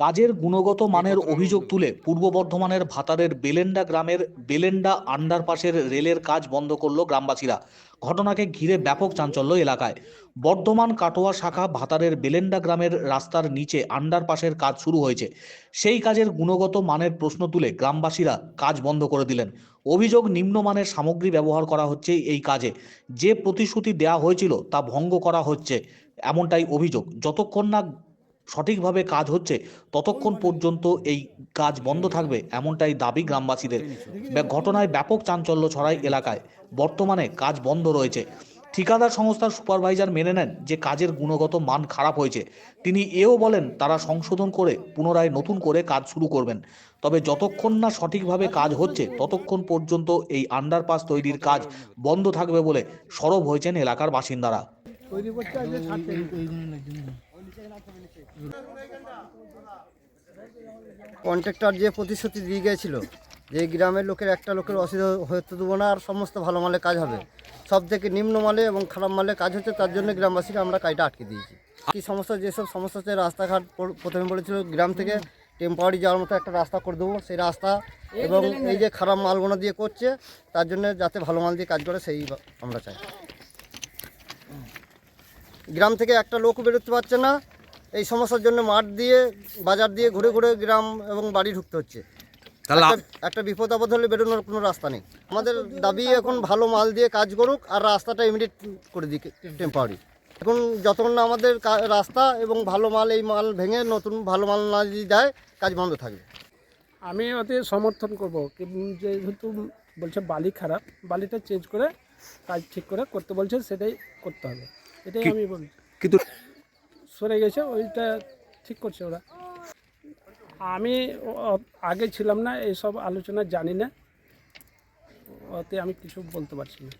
কাজের গুণগত মানের অভিযোগ তুলে পূর্ব বর্ধমানের ভাতারের বেলেন্ডা গ্রামের বেলেন্ডা আন্ডারপাসের রেলের কাজ বন্ধ করল গ্রামবাসীরা। ঘটনাকে ঘিরে ব্যাপক চাঞ্চল্য এলাকায়। বর্ধমান কাটোয়া শাখা ভাতারের বেলেন্ডা গ্রামের রাস্তার নিচে আন্ডারপাসের কাজ শুরু হয়েছে। সেই কাজের গুণগত মানের প্রশ্ন তুলে গ্রামবাসীরা কাজ বন্ধ করে দিলেন। অভিযোগ নিম্নমানের সামগ্রী ব্যবহার করা হচ্ছে এই কাজে। যে প্রতিশ্রুতি দেওয়া হয়েছিল তা ভঙ্গ করা হচ্ছে এমনটাই অভিযোগ। যতক্ষণ না সঠিকভাবে কাজ হচ্ছে, ততক্ষণ পর্যন্ত এই কাজ বন্ধ থাকবে, এমনটাই দাবি গ্রামবাসীদের। ঘটনায় ব্যাপক চাঞ্চল্য ছড়ায় এলাকায়। বর্তমানে কাজ বন্ধ রয়েছে। ঠিকাদার সংস্থার সুপারভাইজার মেনে নেন যে কাজের গুণগত মান খারাপ হয়েছে। তিনি এও বলেন, তারা সংশোধন করে পুনরায় নতুন করে কাজ শুরু করবেন। তবে যতক্ষণ না সঠিকভাবে কাজ হচ্ছে, ততক্ষণ পর্যন্ত এই আন্ডারপাস তৈরির কাজ বন্ধ থাকবে বলে সরব হয়েছেন এলাকার বাসিন্দারা। কন্ট্রাক্টর যে প্রতিশ্রুতি দিয়ে গিয়েছিল যে গ্রামের লোকের একটা লোকের অসুবিধা হতে দেবো না, আর সমস্ত ভালো মালে কাজ হবে। সব থেকে নিম্ন মালে এবং খারাপ মালে কাজ হচ্ছে, তার জন্য গ্রামবাসীরা আমরা কাজটা আটকে দিয়েছি। কি সমস্যা, যেসব সমস্যা হচ্ছে, রাস্তাঘাট প্রথমে বলেছিল গ্রাম থেকে টেম্পারি যাওয়ার মতো একটা রাস্তা করে দেবো। সেই রাস্তা এবং এই যে খারাপ মালগুলো দিয়ে করছে, তার জন্য যাতে ভালো মাল দিয়ে কাজ করে, সেই আমরা চাই। গ্রাম থেকে একটা লোক বেরোতে পারছে না। এই সমস্যার জন্য মাঠ দিয়ে বাজার দিয়ে ঘুরে ঘুরে গ্রাম এবং বাড়ি ঢুকতে হচ্ছে। তাহলে একটা- একটা বিপদ আপদ হলে বেরোনোর কোনো রাস্তা নেই। আমাদের দাবি এখন ভালো মাল দিয়ে কাজ করুক আর রাস্তাটা ইমিডিয়েট করে দিক টেম্পারি এখন যতক্ষণ না আমাদের কা- রাস্তা এবং ভালো মাল এই মাল ভেঙে নতুন ভালো মাল না যদি দেয় কাজ বন্ধ থাকবে। আমি ওতে সমর্থন করব। যেহেতু বলছে বালি খারাপ বালিটা চেঞ্জ করে কাজ ঠিক করে করতে বলছে সেটাই করতে হবে। এটাই আমি বলি। কিন্তু সরে গেছে ওইটা ঠিক করছে ওরা। আমি আগে ছিলাম না এইসব আলোচনা জানি না। ওতে আমি কিছু বলতে পারছি না।